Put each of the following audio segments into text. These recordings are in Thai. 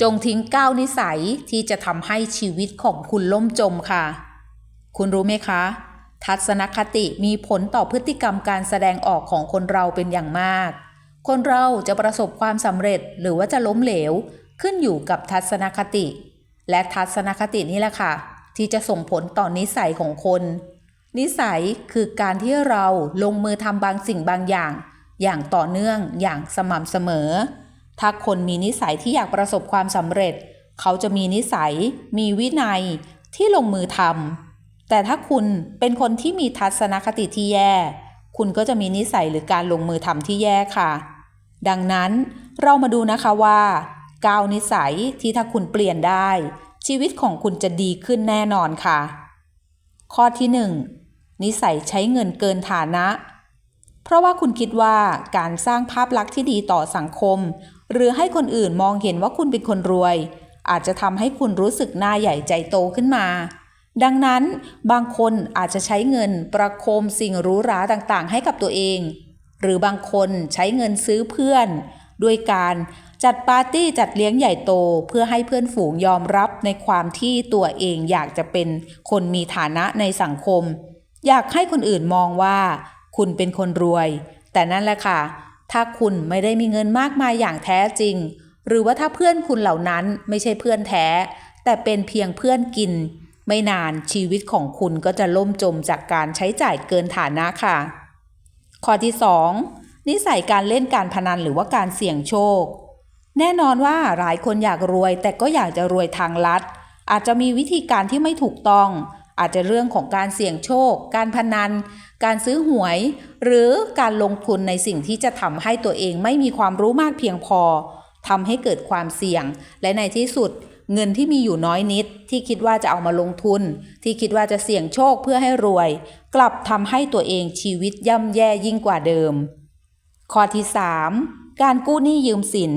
จงทิ้งก้าวนิสัยที่จะทำให้ชีวิตของคุณล่มจมค่ะ คุณรู้ไหมคะ ทัศนคติมีผลต่อพฤติกรรมการแสดงออกของคนเราเป็นอย่างมาก คนเราจะประสบความสำเร็จหรือว่าจะล้มเหลว ขึ้นอยู่กับทัศนคติ และทัศนคตินี่แหละค่ะ ที่จะส่งผลต่อนิสัยของคน นิสัยคือการที่เราลงมือทำบางสิ่งบางอย่าง อย่างต่อเนื่องอย่างสม่ำเสมอ ถ้าคนมีนิสัยที่อยากประสบความสำเร็จ เขาจะมีนิสัย มีวินัยที่ลงมือทำแต่ถ้าคุณเป็นคนที่มีทัศนคติที่แย่ คุณก็จะมีนิสัยหรือการลงมือทำที่แย่ค่ะ ดังนั้นเรามาดูนะคะว่าก้าวนิสัยที่ถ้าคุณเปลี่ยนได้ ชีวิตของคุณจะดีขึ้นแน่นอนค่ะ ข้อที่ 1 นิสัยใช้เงินเกินฐานะ เพราะว่าคุณคิดว่าการสร้างภาพลักษณ์ที่ดีต่อสังคม หรือให้คนอื่นมองเห็นว่าคุณเป็นคนรวย อาจจะทำให้คุณรู้สึกหน้าใหญ่ใจโตขึ้นมา ดังนั้นบางคนอาจจะใช้เงินประโคมสิ่งหรูหราต่างๆ ให้กับตัวเอง หรือบางคนใช้เงินซื้อเพื่อน ด้วยการจัดปาร์ตี้จัดเลี้ยงใหญ่โตเพื่อให้เพื่อนฝูงยอมรับในความที่ตัวเองอยากจะเป็นคนมีฐานะในสังคม อยากให้คนอื่นมองว่า คุณเป็นคนรวย แต่นั่นแหละค่ะ ถ้าคุณไม่ได้มีเงินมากมายอย่างแท้จริง หรือว่าถ้าเพื่อนคุณเหล่านั้นไม่ใช่เพื่อนแท้ แต่เป็นเพียงเพื่อนกิน ไม่นานชีวิตของคุณก็จะล่มจมจากการใช้จ่ายเกินฐานะค่ะ ข้อที่ 2 นิสัยการเล่นการพนันหรือว่าการเสี่ยงโชค แน่นอนว่าหลายคนอยากรวย แต่ก็อยากจะรวยทางลัด อาจจะมีวิธีการที่ไม่ถูกต้อง อาจจะเรื่องของการเสี่ยงโชค การพนัน การซื้อหวย หรือการลงทุนในสิ่งที่จะทำให้ตัวเองไม่มีความรู้มากเพียงพอทำให้เกิดความเสี่ยง และในที่สุดเงินที่มีอยู่น้อยนิด ที่คิดว่าจะเอามาลงทุน ที่คิดว่าจะเสี่ยงโชคเพื่อให้รวย กลับทำให้ตัวเองชีวิตย่ำแย่ยิ่งกว่าเดิม ข้อที่ 3 การกู้หนี้ยืมสิน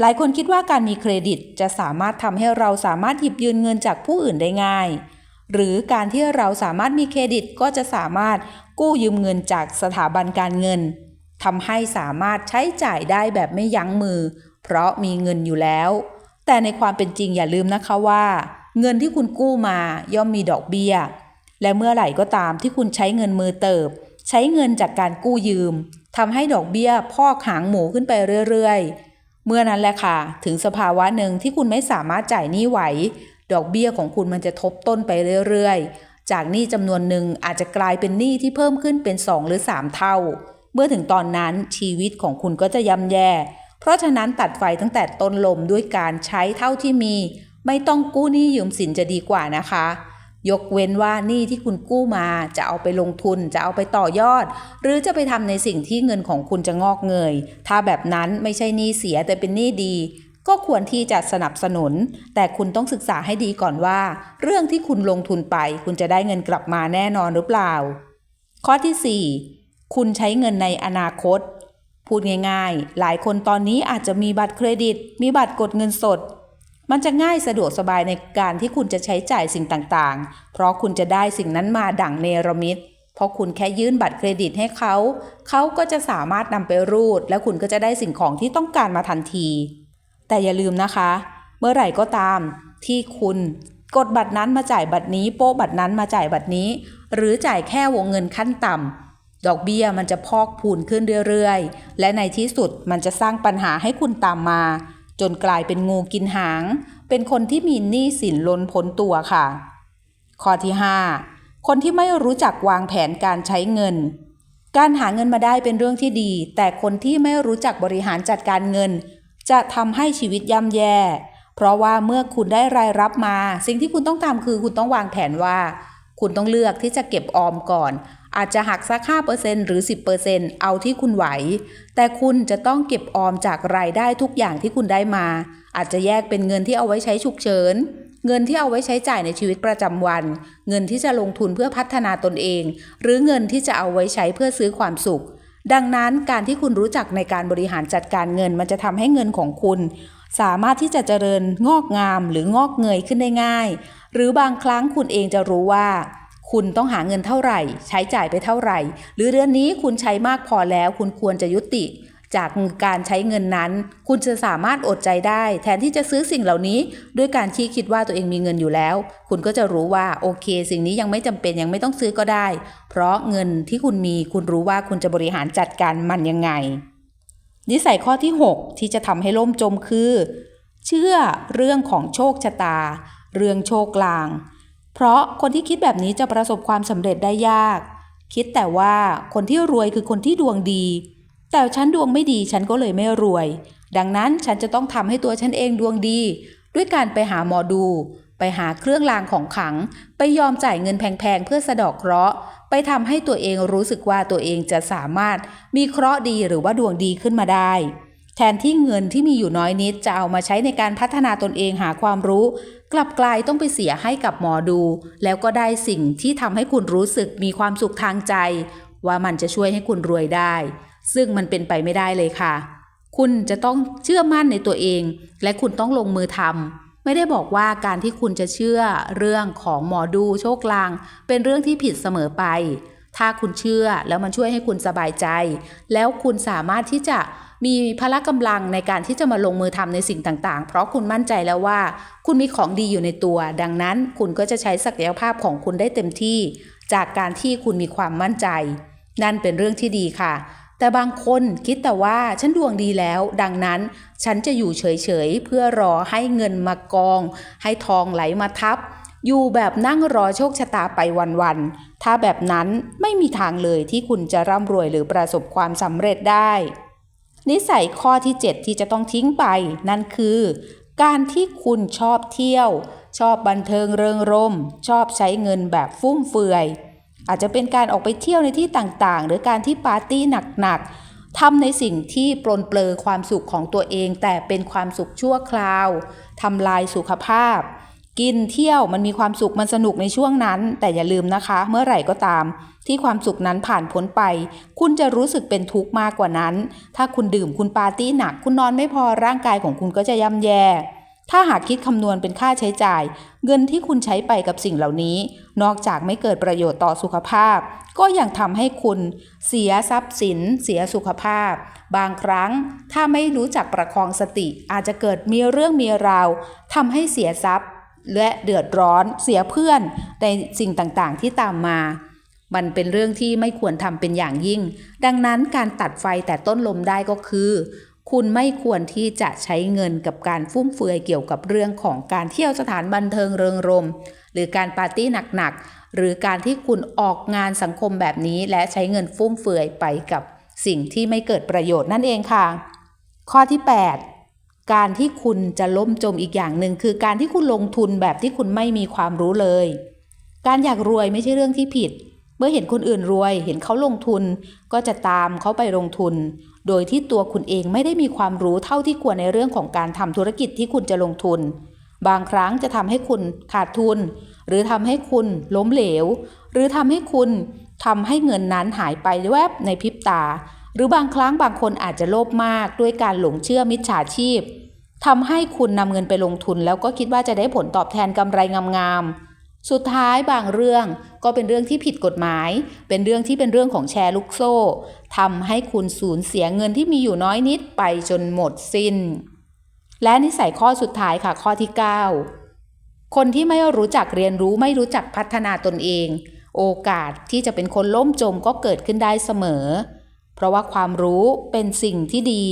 หลายคนคิดว่าการมีเครดิตจะสามารถทำให้เราสามารถหยิบยืมเงินจากผู้อื่นได้ง่าย หรือการที่เราสามารถมีเครดิตก็จะสามารถกู้ยืมเงินจากสถาบันการเงินทำให้สามารถใช้จ่ายได้แบบไม่ยั้งมือ เพราะมีเงินอยู่แล้ว แต่ในความเป็นจริงอย่าลืมนะคะว่า เงินที่คุณกู้มาย่อมมีดอกเบี้ย และเมื่อไหร่ก็ตามที่คุณใช้เงินมือเติบ ใช้เงินจากการกู้ยืมทำให้ดอกเบี้ยพอกหางหมูขึ้นไปเรื่อยๆ เมื่อนั้นแหละค่ะ ถึงสภาวะหนึ่งที่คุณไม่สามารถจ่ายหนี้ไหว ดอกเบี้ยของคุณมันจะทบต้นไปเรื่อยๆ จากหนี้จำนวนหนึ่งอาจจะกลายเป็นหนี้ที่เพิ่มขึ้นเป็น 2 หรือ 3 เท่า เมื่อถึงตอนนั้นชีวิตของคุณก็จะย่ำแย่ เพราะฉะนั้นตัดไฟตั้งแต่ต้นลมด้วยการใช้เท่าที่มี ไม่ต้องกู้หนี้ยืมสินจะดีกว่านะคะ ยกเว้นว่าหนี้ที่คุณกู้มาจะเอาไปลงทุนจะเอาไปต่อยอด หรือจะไปทำในสิ่งที่เงินของคุณจะงอกเงย ถ้าแบบนั้นไม่ใช่หนี้เสียแต่เป็นหนี้ดี ก็ควรที่จะสนับสนุน แต่คุณต้องศึกษาให้ดีก่อนว่า เรื่องที่คุณลงทุนไป คุณจะได้เงินกลับมาแน่นอนหรือเปล่า ข้อที่ 4 คุณใช้เงินในอนาคต พูดง่ายๆ หลายคนตอนนี้อาจจะมีบัตรเครดิต มีบัตรกดเงินสด มันจะง่ายสะดวกสบายในการที่คุณจะใช้จ่ายสิ่งต่างๆ เพราะคุณจะได้สิ่งนั้นมาดั่งเนรมิตเพราะคุณแค่ยื่นบัตรเครดิตให้เขา เขาก็จะสามารถนำไปรูด และคุณก็จะได้สิ่งของที่ต้องการมาทันที แต่อย่าลืมนะคะ เมื่อไหร่ก็ตามที่คุณกดบัตรนั้นมาจ่ายบัตรนี้ โป๊ะบัตรนั้นมาจ่ายบัตรนี้ หรือจ่ายแค่วงเงินขั้นต่ำดอกเบี้ยมันจะพอกพูนขึ้นเรื่อยๆ และในที่สุดมันจะสร้างปัญหาให้คุณตามมา จนกลายเป็นงูกินหาง เป็นคนที่มีหนี้สินล้นพ้นตัวค่ะ ข้อที่ 5 คนที่ไม่รู้จักวางแผนการใช้เงิน การหาเงินมาได้เป็นเรื่องที่ดี แต่คนที่ไม่รู้จักบริหารจัดการเงิน จะทำให้ชีวิตย่ำแย่ เพราะว่าเมื่อคุณได้รายรับมา สิ่งที่คุณต้องทำคือคุณต้องวางแผนว่า คุณต้องเลือกที่จะเก็บออมก่อน อาจจะหักสัก 5%หรือ 10%เอาที่คุณไหว แต่คุณจะต้องเก็บออมจากรายได้ทุกอย่างที่คุณได้มา อาจจะแยกเป็นเงินที่เอาไว้ใช้ฉุกเฉินเงินที่เอาไว้ใช้จ่ายในชีวิตประจำวัน เงินที่จะลงทุนเพื่อพัฒนาตนเอง หรือเงินที่จะเอาไว้ใช้เพื่อซื้อความสุข ดังนั้นการที่คุณรู้จักในการบริหารจัดการเงิน มันจะทำให้เงินของคุณ สามารถที่จะเจริญงอกงามหรืองอกเงยขึ้นได้ง่าย หรือบางครั้งคุณเองจะรู้ว่า คุณต้องหาเงินเท่าไหร่ ใช้จ่ายไปเท่าไหร่ หรือเดือนนี้คุณใช้มากพอแล้ว คุณควรจะยุติ จากการใช้เงินนั้น คุณจะสามารถอดใจได้ แทนที่จะซื้อสิ่งเหล่านี้ ด้วยการที่คิดว่าตัวเองมีเงินอยู่แล้ว คุณก็จะรู้ว่าโอเค สิ่งนี้ยังไม่จำเป็นยังไม่ต้องซื้อก็ได้ เพราะเงินที่คุณมีคุณรู้ว่าคุณจะบริหารจัดการมันยังไง นิสัยข้อที่ 6 ที่จะทำให้ล่มจมคือ เชื่อเรื่องของโชคชะตา เรื่องโชคลาง เพราะคนที่คิดแบบนี้จะประสบความสำเร็จได้ยาก คิดแต่ว่าคนที่รวยคือคนที่ดวงดี แต่ฉันดวงไม่ดีฉันก็เลยไม่รวย ดังนั้นฉันจะต้องทำให้ตัวฉันเองดวงดี ด้วยการไปหาหมอดู ไปหาเครื่องรางของขลัง ไปยอมจ่ายเงินแพงๆเพื่อสะดอกเคราะห์ ไปทำให้ตัวเองรู้สึกว่าตัวเองจะสามารถมีเคราะห์ดีหรือว่าดวงดีขึ้นมาได้แทนที่เงินที่มีอยู่น้อยนิดจะเอามาใช้ในการพัฒนาตนเองหาความรู้ กลับกลายต้องไปเสียให้กับหมอดู แล้วก็ได้สิ่งที่ทำให้คุณรู้สึกมีความสุขทางใจ ว่ามันจะช่วยให้คุณรวยได้ ซึ่งมันเป็นไปไม่ได้เลยค่ะ คุณจะต้องเชื่อมั่นในตัวเอง และคุณต้องลงมือทำไม่ได้บอกว่าการที่คุณจะเชื่อเรื่องของหมอดูโชคลาง เป็นเรื่องที่ผิดเสมอไป ถ้าคุณเชื่อแล้วมันช่วยให้คุณสบายใจ แล้วคุณสามารถที่จะมีพละกำลังในการที่จะมาลงมือทำในสิ่งต่างๆ เพราะคุณมั่นใจแล้วว่า คุณมีของดีอยู่ในตัว ดังนั้นคุณก็จะใช้ศักยภาพของคุณได้เต็มที่ จากการที่คุณมีความมั่นใจ นั่นเป็นเรื่องที่ดีค่ะ แต่บางคนคิดแต่ว่าฉันดวงดีแล้ว ดังนั้นฉันจะอยู่เฉยๆ เพื่อรอให้เงินมากอง ให้ทองไหลมาทับ อยู่แบบนั่งรอโชคชะตาไปวันๆ ถ้าแบบนั้นไม่มีทางเลยที่คุณจะร่ำรวยหรือประสบความสำเร็จได้ นิสัยข้อที่ 7 ที่จะต้องทิ้งไป นั่นคือ การที่คุณชอบเที่ยว ชอบบันเทิงเริงรมชอบใช้เงินแบบฟุ่มเฟือย อาจจะเป็นการออกไปเที่ยวในที่ต่างๆ หรือการที่ปาร์ตี้หนักๆทำในสิ่งที่ปลนเปลือความสุขของตัวเอง แต่เป็นความสุขชั่วคราวทำลายสุขภาพ กินเที่ยวมันมีความสุขมันสนุกในช่วงนั้น แต่อย่าลืมนะคะ เมื่อไหร่ก็ตาม ที่ความสุขนั้นผ่านพ้นไป คุณจะรู้สึกเป็นทุกข์มากกว่านั้น ถ้าคุณดื่มคุณปาร์ตี้หนัก คุณนอนไม่พอร่างกายของคุณก็จะย่ำแย่ ถ้าหากคิดคำนวณเป็นค่าใช้จ่าย เงินที่คุณใช้ไปกับสิ่งเหล่านี้ นอกจากไม่เกิดประโยชน์ต่อสุขภาพ ก็ยังทำให้คุณเสียทรัพย์สิน เสียสุขภาพ บางครั้งถ้าไม่รู้จักประคองสติ อาจจะเกิดมีเรื่องมีราวทำให้เสียทรัพย์ และเดือดร้อนเสียเพื่อนในสิ่งต่างๆ ที่ตามมามันเป็นเรื่องที่ไม่ควรทำเป็นอย่างยิ่ง ดังนั้นการตัดไฟแต่ต้นลมได้ก็คือ คุณไม่ควรที่จะใช้เงินกับการฟุ่มเฟือยเกี่ยวกับเรื่องของการเที่ยวสถานบันเทิงเริงรม หรือการปาร์ตี้หนักๆ หรือการที่คุณออกงานสังคมแบบนี้ และใช้เงินฟุ่มเฟือยไปกับสิ่งที่ไม่เกิดประโยชน์นั่นเองค่ะ ข้อที่ 8 การที่คุณจะล่มจมอีกอย่างหนึ่งคือการที่คุณลงทุนแบบที่คุณไม่มีความรู้เลย การอยากรวยไม่ใช่เรื่องที่ผิดเมื่อเห็นคนอื่นรวย เห็นเขาลงทุน ก็จะตามเขาไปลงทุน โดยที่ตัวคุณเองไม่ได้มีความรู้เท่าที่ควรในเรื่องของการทำธุรกิจที่คุณจะลงทุน บางครั้งจะทำให้คุณขาดทุน หรือทำให้คุณล้มเหลว หรือทำให้คุณทำให้เงินนั้นหายไปแวบในพริบตา หรือบางครั้งบางคนอาจจะโลภมากด้วยการหลงเชื่อมิจฉาชีพทำให้คุณนำเงินไปลงทุน แล้วก็คิดว่าจะได้ผลตอบแทนกำไรงามๆ สุดท้ายบางเรื่องก็เป็นเรื่องที่ผิดกฎหมาย เป็นเรื่องที่เป็นเรื่องของแชร์ลูกโซ่ทำให้คุณสูญเสียเงินที่มีอยู่น้อยนิดไปจนหมดสิ้น และนิสัยข้อสุดท้ายค่ะข้อที่ 9 คนที่ไม่รู้จักเรียนรู้ไม่รู้จักพัฒนาตนเอง โอกาสที่จะเป็นคนล่มจมก็เกิดขึ้นได้เสมอ เพราะว่าความรู้เป็นสิ่งที่ดี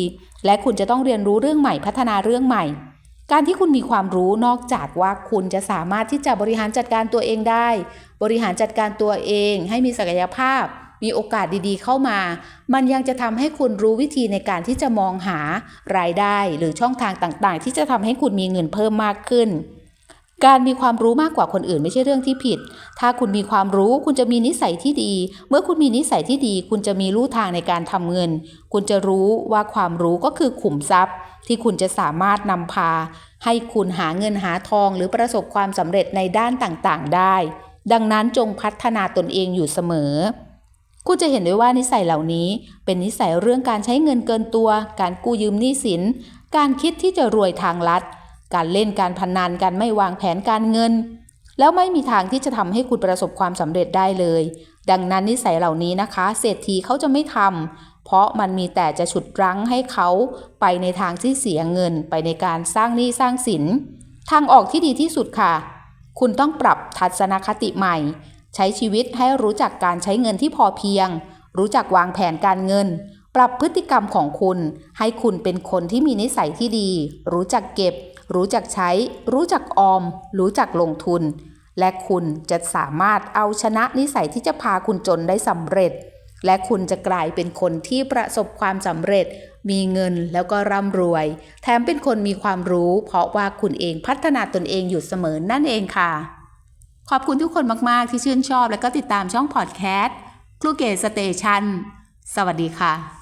และคุณจะต้องเรียนรู้เรื่องใหม่พัฒนาเรื่องใหม่ การที่คุณมีความรู้นอกจากว่าคุณจะสามารถที่จะบริหารจัดการตัวเองได้ บริหารจัดการตัวเอง ให้มีศักยภาพ มีโอกาสดีๆ เข้ามา มันยังจะทำให้คุณรู้วิธีในการที่จะมองหารายได้ หรือช่องทางต่างๆ ที่จะทำให้คุณมีเงินเพิ่มมากขึ้น การมีความรู้มากกว่าคนอื่นไม่ใช่เรื่องที่ผิด ถ้าคุณมีความรู้คุณจะมีนิสัยที่ดี เมื่อคุณมีนิสัยที่ดี คุณจะมีลู่ทางในการทำเงิน คุณจะรู้ว่าความรู้ก็คือขุมทรัพย์ ที่คุณจะสามารถนำพา ให้คุณหาเงินหาทองหรือประสบความสำเร็จในด้านต่างๆ ได้ ดังนั้นจงพัฒนาตนเองอยู่เสมอ คุณจะเห็นได้ว่านิสัยเหล่านี้ เป็นนิสัยเรื่องการใช้เงินเกินตัว การกู้ยืมหนี้สิน การคิดที่จะรวยทางลัด การเล่นการพนันการไม่วางแผนการเงิน แล้วไม่มีทางที่จะทำให้คุณประสบความสำเร็จได้เลย ดังนั้นนิสัยเหล่านี้นะคะ เศรษฐีเขาจะไม่ทำเพราะมันมีแต่จะฉุดรั้งให้เขาไปในทางที่เสียเงิน ไปในการสร้างหนี้สร้างสิน ทางออกที่ดีที่สุดค่ะ คุณต้องปรับทัศนคติใหม่ ใช้ชีวิตให้รู้จักการใช้เงินที่พอเพียง รู้จักวางแผนการเงิน ปรับพฤติกรรมของคุณ ให้คุณเป็นคนที่มีนิสัยที่ดี รู้จักเก็บ รู้จักใช้ รู้จักออม รู้จักลงทุน และคุณจะสามารถเอาชนะนิสัยที่จะพาคุณจนได้สำเร็จ และคุณจะกลายเป็นคนที่ประสบความสำเร็จ มีเงินแล้วก็ร่ำรวย แถมเป็นคนมีความรู้ เพราะว่าคุณเองพัฒนาตนเองอยู่เสมอนั่นเองค่ะ ขอบคุณทุกคนมาก ๆ ที่ชื่นชอบ และก็ติดตามช่องพอดแคสต์ครูเกตสเตชันสวัสดีค่ะ